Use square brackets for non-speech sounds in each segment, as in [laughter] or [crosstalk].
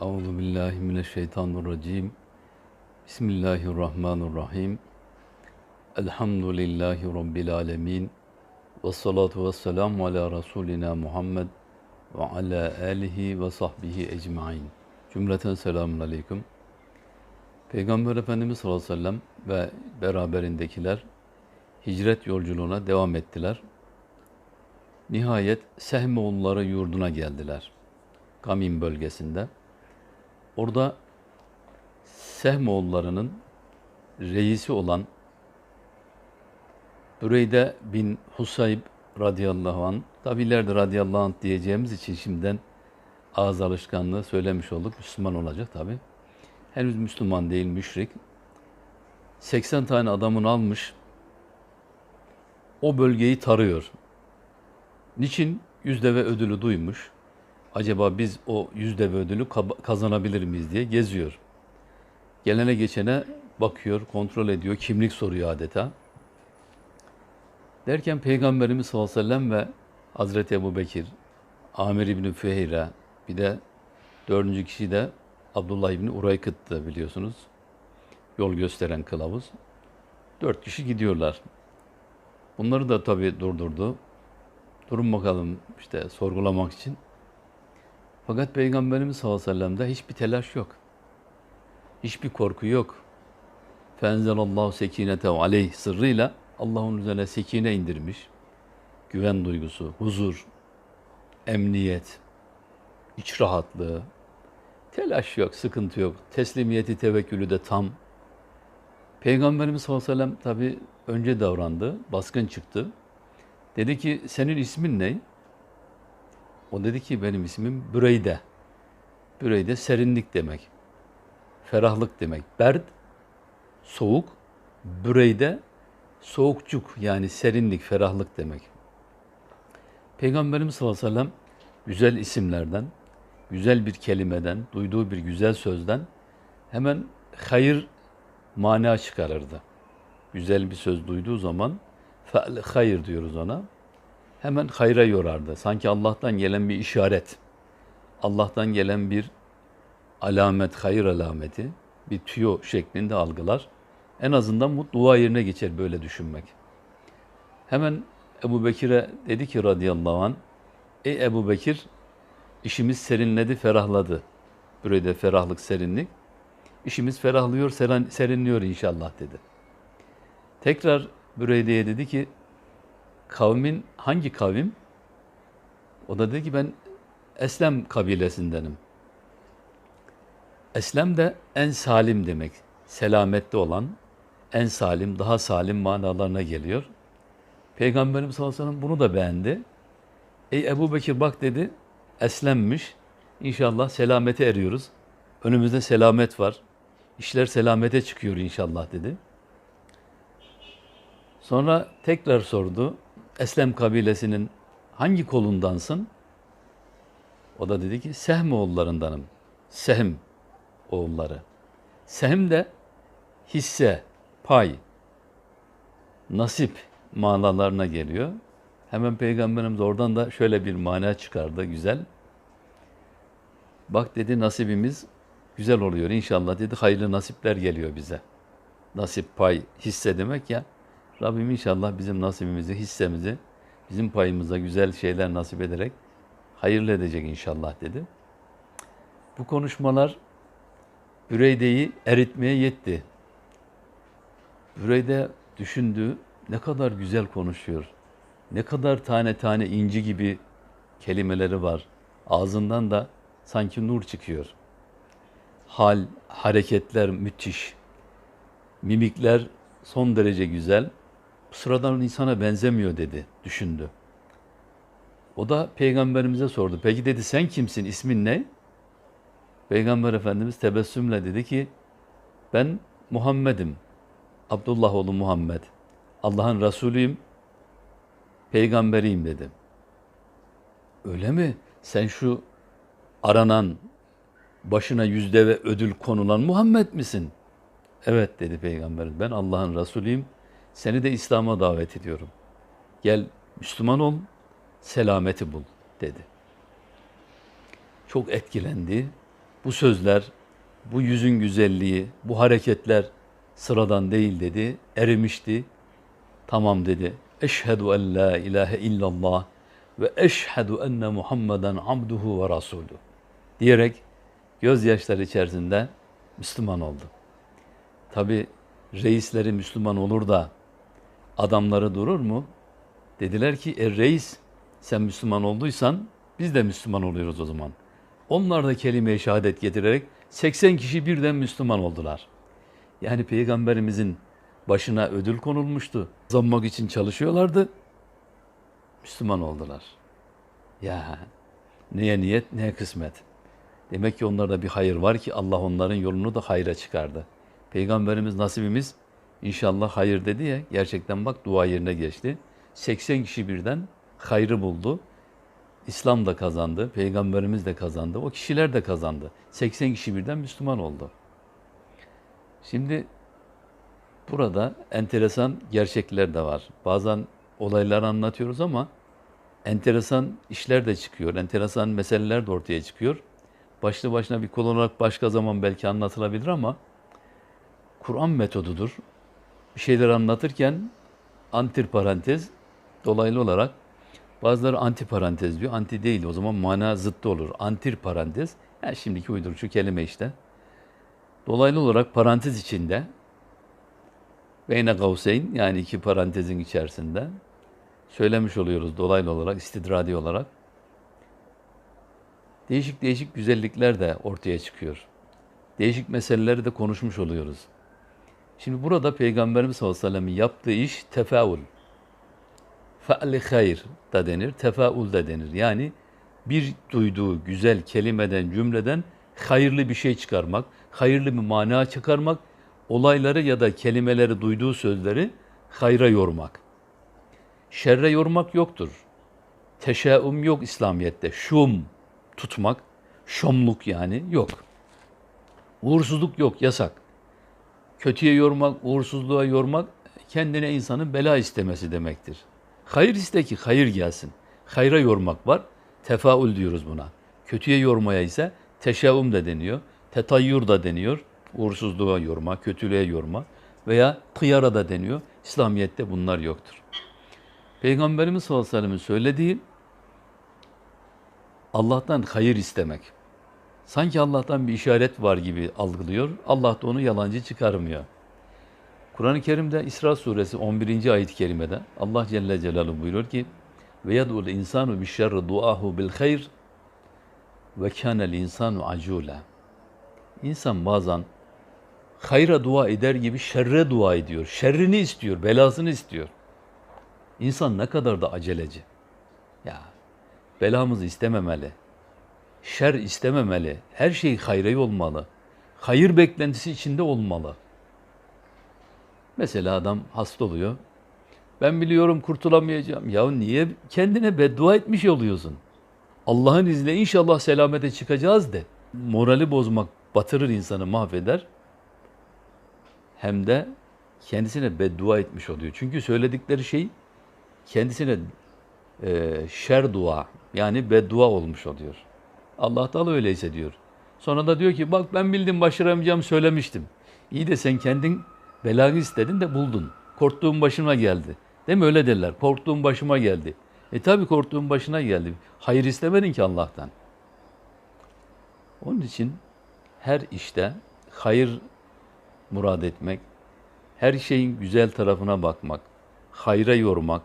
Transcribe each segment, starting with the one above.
Euzu billahi mineşşeytanirracim. Bismillahirrahmanirrahim. Elhamdülillahi rabbil alamin. Ve salatu vesselamu ala rasulina Muhammed ve ala alihi ve sahbihi ecmaîn. Cümleten selamun aleyküm. Peygamber Efendimiz sallallahu aleyhi ve sellem ve beraberindekiler hicret yolculuğuna devam ettiler. Nihayet Sehmoğulları yurduna geldiler. Gamim bölgesinde. Orada Sehmoğullarının reisi olan Büreyde bin Husayb radıyallahu anh, tabi ileride radıyallahu anh diyeceğimiz için şimdiden ağız alışkanlığı söylemiş olduk. Müslüman olacak tabi. Henüz Müslüman değil, müşrik. 80 tane adamın almış, o bölgeyi tarıyor. Niçin? Yüz deve ödülü duymuş. Acaba biz o yüz deve ödülü kazanabilir miyiz diye geziyor. Gelene geçene bakıyor, kontrol ediyor, kimlik soruyor adeta. Derken Peygamberimiz sallallahu aleyhi ve sellem ve Hazreti Ebu Bekir, Amir İbni Füheyre, bir de dördüncü kişi de Abdullah İbni Uraykıt'tı biliyorsunuz. Yol gösteren kılavuz. Dört kişi gidiyorlar. Bunları da tabii durdurdu. Durun bakalım işte sorgulamak için. Fakat Peygamberimiz sallallahu aleyhi ve sellem'de hiçbir telaş yok. Hiçbir korku yok. Fenzelallahu sekinete aleyh sırrıyla Allah'ın üzerine sekine indirmiş. Güven duygusu, huzur, emniyet, iç rahatlığı, telaş yok, sıkıntı yok. Teslimiyeti, tevekkülü de tam. Peygamberimiz sallallahu aleyhi ve sellem tabi önce davrandı, baskın çıktı. Dedi ki senin ismin ne? O dedi ki benim ismim Büreyde. Büreyde serinlik demek. Ferahlık demek. Berd, soğuk. Büreyde, soğukçuk yani serinlik, ferahlık demek. Peygamberimiz sallallahu aleyhi ve sellem güzel isimlerden, güzel bir kelimeden, duyduğu bir güzel sözden hemen hayır mana çıkarırdı. Güzel bir söz duyduğu zaman hayır diyoruz ona. Hemen hayra yorardı. Sanki Allah'tan gelen bir işaret, Allah'tan gelen bir alamet, hayır alameti, bir tüyo şeklinde algılar. En azından bu dua yerine geçer böyle düşünmek. Hemen Ebu Bekir'e dedi ki radıyallahu an, Ey Ebu Bekir, işimiz serinledi, ferahladı. Burada ferahlık, serinlik. İşimiz ferahlıyor, serinliyor inşallah dedi. Tekrar Büreyde'ye dedi ki, kavmin hangi kavim? O da dedi ki ben Eslem kabilesindenim. Eslem de en salim demek. Selamette olan, en salim, daha salim manalarına geliyor. Peygamberimiz sallallahu aleyhi ve sellem bunu da beğendi. Ey Ebu Bekir bak dedi, eslenmiş. İnşallah selamete eriyoruz. Önümüzde selamet var. İşler selamete çıkıyor inşallah dedi. Sonra tekrar sordu. Eslem kabilesinin hangi kolundansın? O da dedi ki Sehm oğullarındanım. Sehm oğulları. Sehm de hisse, pay, nasip manalarına geliyor. Hemen Peygamberimiz oradan da şöyle bir mana çıkardı güzel. Bak dedi nasibimiz güzel oluyor inşallah dedi hayırlı nasipler geliyor bize. Nasip, pay, hisse demek ya. Rabbim inşallah bizim nasibimizi, hissemizi, bizim payımıza güzel şeyler nasip ederek hayırlı edecek inşallah dedi. Bu konuşmalar Büreyde'yi eritmeye yetti. Büreyde düşündü, ne kadar güzel konuşuyor. Ne kadar tane tane inci gibi kelimeleri var. Ağzından da sanki nur çıkıyor. Hal, hareketler müthiş. Mimikler son derece güzel. Sıradan insana benzemiyor dedi, düşündü. O da peygamberimize sordu. Peki dedi sen kimsin, ismin ne? Peygamber Efendimiz tebessümle dedi ki ben Muhammed'im. Abdullah oğlu Muhammed. Allah'ın Resulüyüm. Peygamberiyim dedi. Öyle mi? Sen şu aranan, başına yüzde ve ödül konulan Muhammed misin? Evet dedi Peygamberimiz. Ben Allah'ın Resulüyüm. Seni de İslam'a davet ediyorum. Gel Müslüman ol, selameti bul dedi. Çok etkilendi. bu sözler, bu yüzün güzelliği, bu hareketler sıradan değil dedi. Erimişti. Tamam dedi. Eşhedü en la ilahe illallah ve eşhedü enne Muhammeden abduhu ve rasulü diyerek gözyaşları içerisinde Müslüman oldu. Tabi reisleri Müslüman olur da adamları durur mu? Dediler ki e reis sen Müslüman olduysan biz de Müslüman oluyoruz o zaman. Onlar da kelime-i şehadet getirerek 80 kişi birden Müslüman oldular. Yani peygamberimizin başına ödül konulmuştu. Zammak için çalışıyorlardı. Müslüman oldular. Ya neye niyet neye kısmet. Demek ki onlarda bir hayır var ki Allah onların yolunu da hayra çıkardı. Peygamberimiz nasibimiz inşallah hayır dedi ya gerçekten bak dua yerine geçti. 80 kişi birden hayrı buldu. İslam da kazandı, Peygamberimiz de kazandı, o kişiler de kazandı. 80 kişi birden Müslüman oldu. Şimdi burada enteresan gerçekler de var. Bazen olayları anlatıyoruz ama enteresan işler de çıkıyor, enteresan meseleler de ortaya çıkıyor. Başlı başına bir konu olarak başka zaman belki anlatılabilir ama Kur'an metodudur. Bir şeyler anlatırken antir parantez dolaylı olarak bazıları anti parantez diyor. Anti değil o zaman mana zıttı olur. Antir parantez yani şimdiki uyduruşu kelime işte. Dolaylı olarak parantez içinde beyne gavseyn yani iki parantezin içerisinde söylemiş oluyoruz dolaylı olarak, istidradi olarak. Değişik değişik güzellikler de ortaya çıkıyor. Değişik meseleleri de konuşmuş oluyoruz. Şimdi burada Peygamberimiz sallallahu aleyhi ve sellem'in yaptığı iş tefaul. Fe'li hayr da denir, tefaul da denir. Yani bir duyduğu güzel kelimeden, cümleden hayırlı bir şey çıkarmak, hayırlı bir mana çıkarmak, olayları ya da kelimeleri duyduğu sözleri hayra yormak. Şerre yormak yoktur. Teşeum yok İslamiyet'te. Şum tutmak, şomluk yani yok. Uğursuzluk yok, yasak. Kötüye yormak, uğursuzluğa yormak kendine insanın bela istemesi demektir. Hayır iste ki hayır gelsin. Hayra yormak var. Tefaül diyoruz buna. Kötüye yormaya ise teşeum da deniyor. Tetayyur da deniyor. Uğursuzluğa yorma, kötülüğe yorma veya kıyara da deniyor. İslamiyet'te bunlar yoktur. Peygamberimiz sallallahu aleyhi ve sellem'in söylediği Allah'tan hayır istemek. Sanki Allah'tan bir işaret var gibi algılıyor. Allah da onu yalancı çıkarmıyor. Kur'an-ı Kerim'de İsra suresi 11. ayet-i kerimede Allah Celle Celaluhu buyuruyor ki ve yed'ul insanu bi şerri duahu bil hayr ve kânel insanu acûle. İnsan bazen hayra dua eder gibi şerre dua ediyor. Şerrini istiyor, belasını istiyor. İnsan ne kadar da aceleci. Ya belamızı istememeli. Şer istememeli. Her şey hayra olmalı. Hayır beklentisi içinde olmalı. Mesela adam hasta oluyor. Ben biliyorum kurtulamayacağım. Ya niye kendine beddua etmiş oluyorsun? Allah'ın izniyle inşallah selamete çıkacağız de. Morali bozmak batırır insanı mahveder. Hem de kendisine beddua etmiş oluyor. Çünkü söyledikleri şey kendisine e, şer dua yani beddua olmuş oluyor. Allah da öyleyse diyor. Sonra da diyor ki bak ben bildim başaramayacağım söylemiştim. İyi de sen kendin belanı istedin de buldun. Korktuğum başıma geldi. Değil mi öyle derler. Korktuğum başıma geldi. E tabi korktuğum başına geldi. Hayır istemedin ki Allah'tan. Onun için her işte hayır murad etmek, her şeyin güzel tarafına bakmak, hayra yormak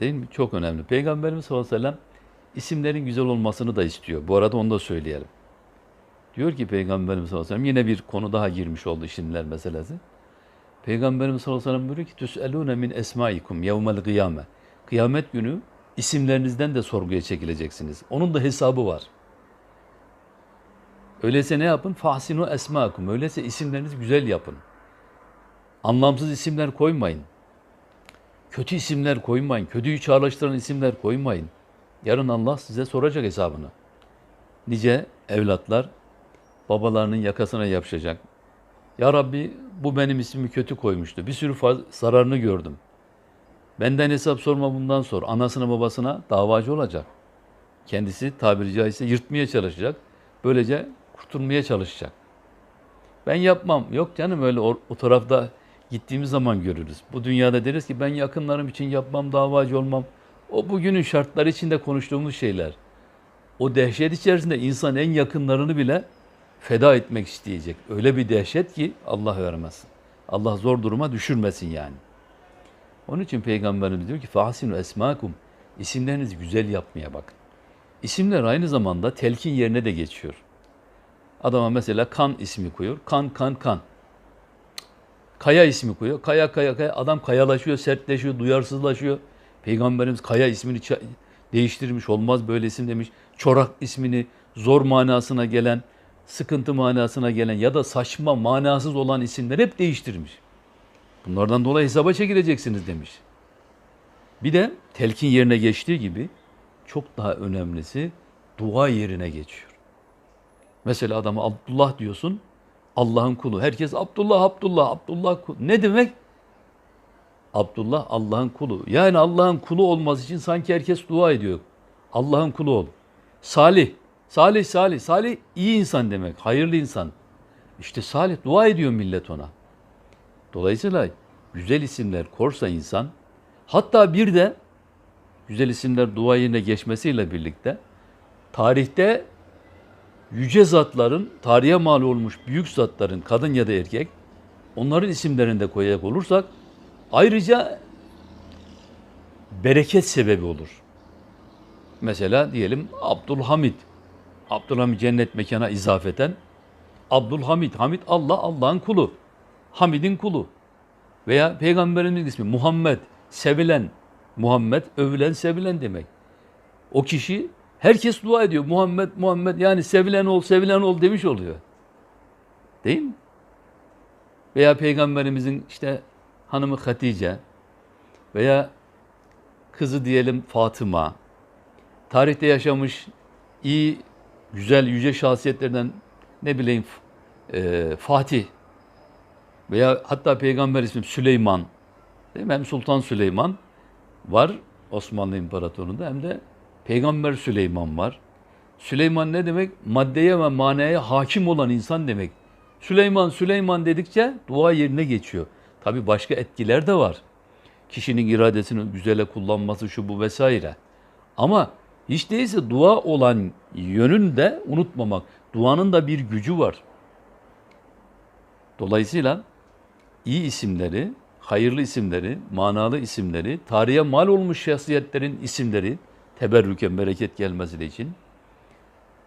değil mi? Çok önemli. Peygamberimiz sallallahu aleyhi ve sellem isimlerin güzel olmasını da istiyor. Bu arada onu da söyleyelim. Diyor ki Peygamberimiz sallallahu aleyhi ve sellem yine bir konu daha girmiş oldu isimler meselesi. Peygamberimiz sallallahu aleyhi ve sellem buyuruyor ki tüselûne min esmaikum yevmel kıyame. Kıyamet günü isimlerinizden de sorguya çekileceksiniz. Onun da hesabı var. Öyleyse ne yapın? Fahsinu esmaakum. Öyleyse isimlerinizi güzel yapın. Anlamsız isimler koymayın. Kötü isimler koymayın. Kötüyü çağrıştıran isimler koymayın. Yarın Allah size soracak hesabını. Nice evlatlar babalarının yakasına yapışacak. Ya Rabbi bu benim ismimi kötü koymuştu. Bir sürü zararını gördüm. Benden hesap sorma bundan sor. Anasına babasına davacı olacak. Kendisi tabiri caizse yırtmaya çalışacak. Böylece tutunmaya çalışacak. Ben yapmam. Yok canım öyle o, o tarafta gittiğimiz zaman görürüz. Bu dünyada deriz ki ben yakınlarım için yapmam, davacı olmam. O bugünün şartları içinde konuştuğumuz şeyler. O dehşet içerisinde insan en yakınlarını bile feda etmek isteyecek. Öyle bir dehşet ki Allah vermesin. Allah zor duruma düşürmesin yani. Onun için Peygamberimiz diyor ki فَحَسِنُ esmakum İsimlerinizi güzel yapmaya bakın. İsimler aynı zamanda telkin yerine de geçiyor. Adama mesela kan ismi koyuyor. Kan, kan, kan. Kaya ismi koyuyor. Kaya, kaya, kaya. Adam kayalaşıyor, sertleşiyor, duyarsızlaşıyor. Peygamberimiz Kaya ismini değiştirmiş. Olmaz böyle isim demiş. Çorak ismini zor manasına gelen, sıkıntı manasına gelen ya da saçma, manasız olan isimler hep değiştirmiş. Bunlardan dolayı hesaba çekileceksiniz demiş. Bir de telkin yerine geçtiği gibi çok daha önemlisi dua yerine geçiyor. Mesela adama Abdullah diyorsun, Allah'ın kulu. Herkes Abdullah, Abdullah, Abdullah kulu. Ne demek? Abdullah Allah'ın kulu. Yani Allah'ın kulu olması için sanki herkes dua ediyor. Allah'ın kulu ol. Salih, Salih, Salih. Salih iyi insan demek, hayırlı insan. İşte Salih dua ediyor millet ona. Dolayısıyla güzel isimler korsa insan, hatta bir de güzel isimler dua yerine geçmesiyle birlikte tarihte yüce zatların, tarihe mal olmuş büyük zatların, kadın ya da erkek, onların isimlerini de koyacak olursak, ayrıca bereket sebebi olur. Mesela diyelim Abdülhamid, Abdülhamid cennet mekana izafeten, Abdülhamid, Hamid Allah, Allah'ın kulu, Hamid'in kulu. Veya Peygamberimiz ismi Muhammed, sevilen, Muhammed, övülen, sevilen demek. O kişi herkes dua ediyor. Muhammed, Muhammed yani sevilen ol, sevilen ol demiş oluyor. Değil mi? Veya Peygamberimizin işte hanımı Hatice veya kızı diyelim Fatıma, tarihte yaşamış iyi, güzel, yüce şahsiyetlerden ne bileyim e, Fatih veya hatta peygamber ismi Süleyman, değil mi? Hem Sultan Süleyman var Osmanlı İmparatorluğu'nda hem de Peygamber Süleyman var. Süleyman ne demek? Maddeye ve manaya hakim olan insan demek. Süleyman, Süleyman dedikçe dua yerine geçiyor. Tabi başka etkiler de var. Kişinin iradesini güzele kullanması şu bu vesaire. Ama hiç değilse dua olan yönünü de unutmamak. Duanın da bir gücü var. Dolayısıyla iyi isimleri, hayırlı isimleri, manalı isimleri, tarihe mal olmuş şahsiyetlerin isimleri teberrüken bereket gelmesi için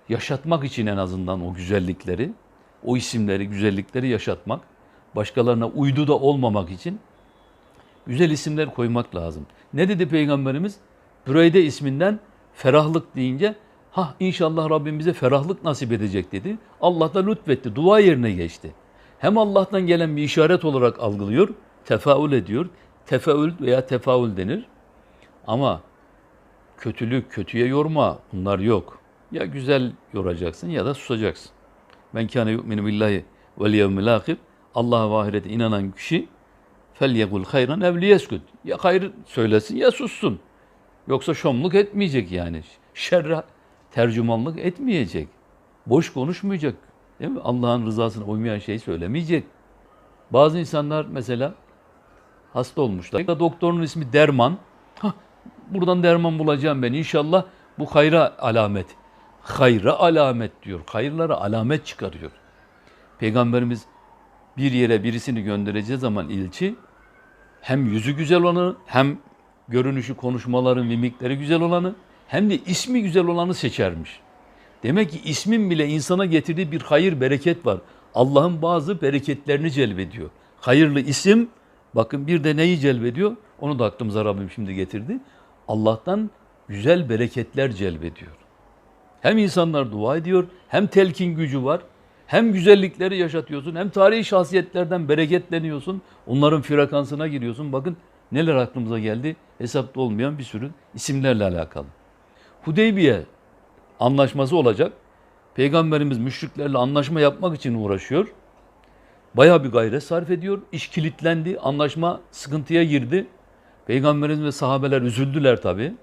yaşatmak için en azından o güzellikleri, o isimleri, güzellikleri yaşatmak, başkalarına uydu da olmamak için güzel isimler koymak lazım. Ne dedi Peygamberimiz? Büreyde isminden ferahlık deyince ha inşallah Rabbim bize ferahlık nasip edecek dedi. Allah da lütfetti. Dua yerine geçti. Hem Allah'tan gelen bir işaret olarak algılıyor, tefaül ediyor. Tefaül veya tefaül denir. Ama kötülük, kötüye yorma bunlar yok. Ya güzel yoracaksın ya da susacaksın. Ben kâne yu'minu billahi vel yevmil ahir. Allah'a ve ahirete inanan kişi yekul hayran liyeskut. Ya hayır söylesin ya sussun. Yoksa şomluk etmeyecek yani. Şerre tercümanlık etmeyecek. Boş konuşmayacak. Değil mi? Allah'ın rızasına uymayan şeyi söylemeyecek. Bazı insanlar mesela hasta olmuşlar. Doktorun ismi Derman. Hah, buradan derman bulacağım ben. İnşallah bu hayra alamet. Hayra alamet diyor. Hayırlara alamet çıkarıyor. Peygamberimiz bir yere birisini göndereceği zaman ilçi hem yüzü güzel olanı hem görünüşü, konuşmaları, mimikleri güzel olanı hem de ismi güzel olanı seçermiş. Demek ki ismin bile insana getirdiği bir hayır, bereket var. Allah'ın bazı bereketlerini celbediyor. Hayırlı isim, bakın bir de neyi celbediyor? Onu da aklımıza Rabbim şimdi getirdi. Allah'tan güzel bereketler celbediyor. Hem insanlar dua ediyor, hem telkin gücü var, hem güzellikleri yaşatıyorsun, hem tarihi şahsiyetlerden bereketleniyorsun. Onların frekansına giriyorsun. Bakın neler aklımıza geldi. Hesapta olmayan bir sürü isimlerle alakalı. Hudeybiye anlaşması olacak. Peygamberimiz müşriklerle anlaşma yapmak için uğraşıyor. Bayağı bir gayret sarf ediyor. İş kilitlendi. Anlaşma sıkıntıya girdi. Peygamberimiz ve sahabeler üzüldüler tabi.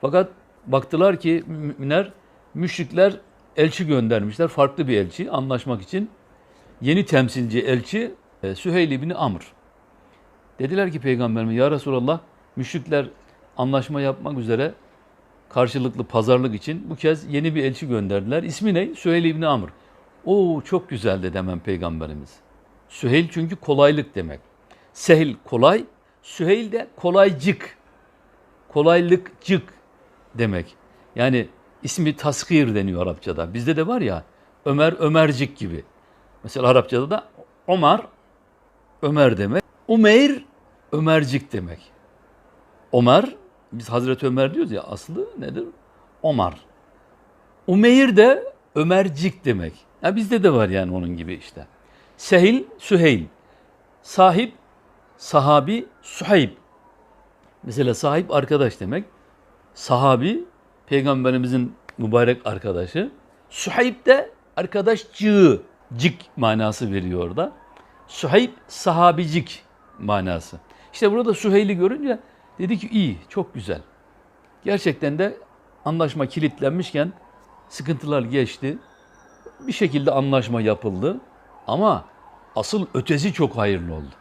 Fakat baktılar ki müminler, müşrikler elçi göndermişler. Farklı bir elçi anlaşmak için. Yeni temsilci elçi e, Süheyl ibni Amr. Dediler ki peygamberime ya Resulallah müşrikler anlaşma yapmak üzere karşılıklı pazarlık için bu kez yeni bir elçi gönderdiler. İsmi ne? Süheyl ibni Amr. Oo çok güzel dedi hemen peygamberimiz. Süheyl çünkü kolaylık demek. Sehil kolay, Süheyl de kolaycık. Kolaylıkcık demek. Yani ismi taskir deniyor Arapçada. Bizde de var ya Ömer Ömercik gibi. Mesela Arapçada da Omar Ömer demek. Umeyr Ömercik demek. Ömer biz Hazreti Ömer diyoruz ya aslı nedir? Omar. Umeyr de Ömercik demek. Ya bizde de var yani onun gibi işte. Sehil, Süheyl. Sahip, sahabi, Suheyb. Mesela sahip arkadaş demek. Sahabi, peygamberimizin mübarek arkadaşı. Suheyb de arkadaşçığı, cik manası veriyor orada. Suheyb, sahabicik manası. İşte burada Süheyl'i görünce dedi ki iyi, çok güzel. Gerçekten de anlaşma kilitlenmişken sıkıntılar geçti. Bir şekilde anlaşma yapıldı. Ama asıl ötesi çok hayırlı oldu.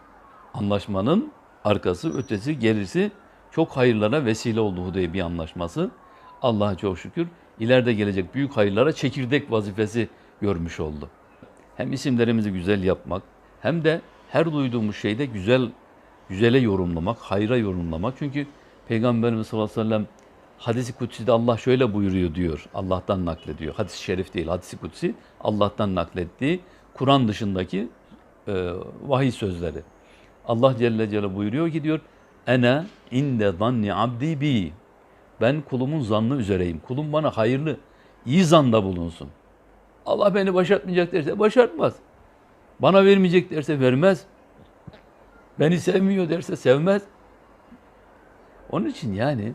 Anlaşmanın arkası, ötesi, gerisi çok hayırlara vesile oldu Hudeybiye anlaşması. Allah'a çok şükür ileride gelecek büyük hayırlara çekirdek vazifesi görmüş oldu. Hem isimlerimizi güzel yapmak hem de her duyduğumuz şeyde güzel güzele yorumlamak, hayra yorumlamak. Çünkü Peygamberimiz sallallahu aleyhi ve sellem hadisi kutsi'de Allah şöyle buyuruyor diyor. Allah'tan naklediyor. Hadis-i şerif değil, hadisi kutsi Allah'tan naklettiği Kur'an dışındaki e, vahiy sözleri. Allah Celle Celle buyuruyor ki diyor Ene inde zanni abdi bi. Ben kulumun zannı üzereyim. Kulum bana hayırlı, iyi zanda bulunsun. Allah beni başartmayacak derse başartmaz. Bana vermeyecek derse vermez. Beni sevmiyor derse sevmez. Onun için yani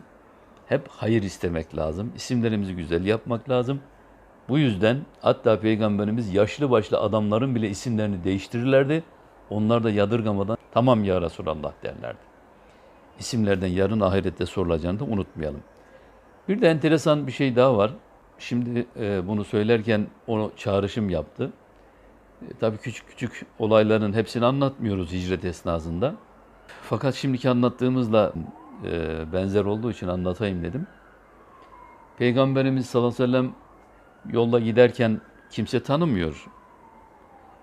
hep hayır istemek lazım. İsimlerimizi güzel yapmak lazım. Bu yüzden hatta Peygamberimiz yaşlı başlı adamların bile isimlerini değiştirirlerdi. Onlar da yadırgamadan tamam ya Resulallah derlerdi. İsimlerden yarın ahirette sorulacağını da unutmayalım. Bir de enteresan bir şey daha var. Şimdi e, bunu söylerken onu çağrışım yaptı. E, tabii küçük küçük olayların hepsini anlatmıyoruz hicret esnasında. Fakat şimdiki anlattığımızla e, benzer olduğu için anlatayım dedim. Peygamberimiz sallallahu aleyhi ve sellem yolda giderken kimse tanımıyor.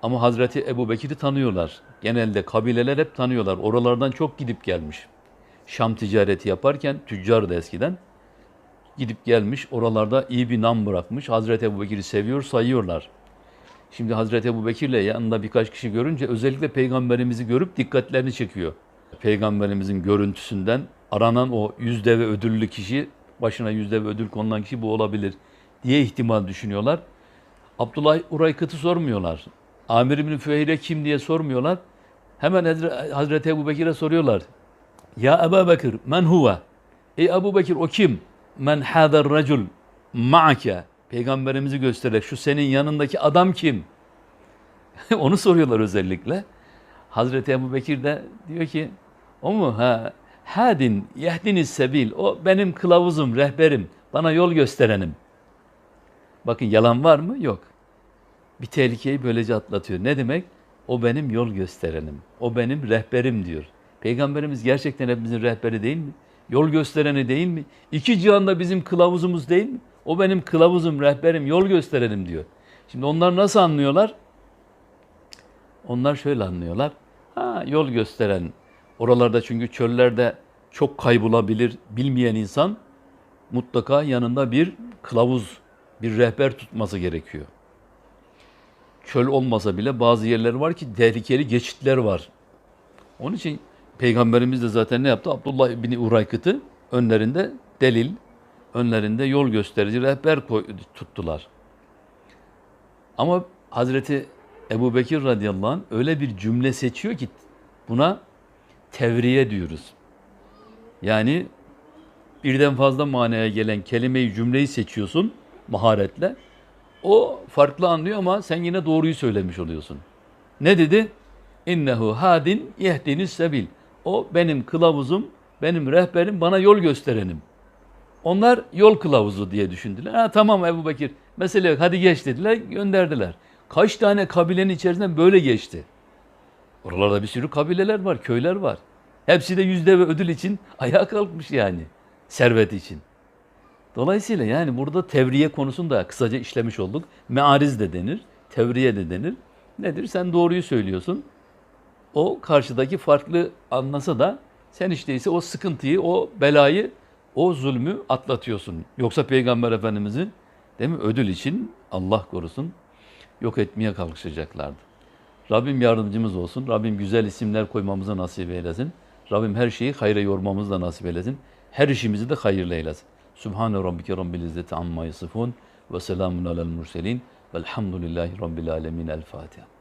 Ama Hazreti Ebu Bekir'i tanıyorlar. Genelde kabileler hep tanıyorlar. Oralardan çok gidip gelmiş. Şam ticareti yaparken tüccar da eskiden gidip gelmiş. Oralarda iyi bir nam bırakmış. Hazreti Ebu Bekir'i seviyor, sayıyorlar. Şimdi Hazreti Ebu Bekir'le yanında birkaç kişi görünce özellikle peygamberimizi görüp dikkatlerini çekiyor. Peygamberimizin görüntüsünden aranan o yüz deve ödüllü kişi, başına yüz deve ödül konulan kişi bu olabilir diye ihtimal düşünüyorlar. Abdullah Uraykıt'ı sormuyorlar. Amir ibn Füheyre kim diye sormuyorlar. Hemen Hazreti Ebu Bekir'e soruyorlar. Ya Ebu Bekir men huve? Ey Ebu Bekir o kim? Men hadar racul ma'ake. Peygamberimizi göstererek şu senin yanındaki adam kim? [laughs] Onu soruyorlar özellikle. Hazreti Ebu Bekir de diyor ki o mu? Ha, hadin yehdiniz sebil. O benim kılavuzum, rehberim. Bana yol gösterenim. Bakın yalan var mı? Yok. Bir tehlikeyi böylece atlatıyor. Ne demek? O benim yol gösterenim. O benim rehberim diyor. Peygamberimiz gerçekten hepimizin rehberi değil mi? Yol göstereni değil mi? İki cihanda bizim kılavuzumuz değil mi? O benim kılavuzum, rehberim, yol gösterenim diyor. Şimdi onlar nasıl anlıyorlar? Onlar şöyle anlıyorlar. Ha, yol gösteren. Oralarda çünkü çöllerde çok kaybolabilir bilmeyen insan mutlaka yanında bir kılavuz, bir rehber tutması gerekiyor. Çöl olmasa bile bazı yerler var ki tehlikeli geçitler var. Onun için Peygamberimiz de zaten ne yaptı? Abdullah bin Uraykıt'ı önlerinde delil, önlerinde yol gösterici rehber koy, tuttular. Ama Hazreti Ebu Bekir radıyallahu anh öyle bir cümle seçiyor ki buna tevriye diyoruz. Yani birden fazla manaya gelen kelimeyi, cümleyi seçiyorsun maharetle. O farklı anlıyor ama sen yine doğruyu söylemiş oluyorsun. Ne dedi? İnnehu hadin yehdiniz sebil. O benim kılavuzum, benim rehberim, bana yol gösterenim. Onlar yol kılavuzu diye düşündüler. Ha tamam Ebu Bekir mesele yok hadi geç dediler gönderdiler. Kaç tane kabilenin içerisinden böyle geçti. Oralarda bir sürü kabileler var, köyler var. Hepsi de yüzde ve ödül için ayağa kalkmış yani. Servet için. Dolayısıyla yani burada tevriye konusunu da kısaca işlemiş olduk. Meariz de denir, tevriye de denir. Nedir? Sen doğruyu söylüyorsun. O karşıdaki farklı anlasa da sen işte ise o sıkıntıyı, o belayı, o zulmü atlatıyorsun. Yoksa Peygamber Efendimiz'i değil mi ödül için Allah korusun yok etmeye kalkışacaklardı. Rabbim yardımcımız olsun. Rabbim güzel isimler koymamıza nasip eylesin. Rabbim her şeyi hayra yormamızı da nasip eylesin. Her işimizi de hayırlı eylesin. Subhane rabbike rabbil izzeti amma yasifun ve selamun alel murselin velhamdülillahi rabbil alemin. El Fatiha.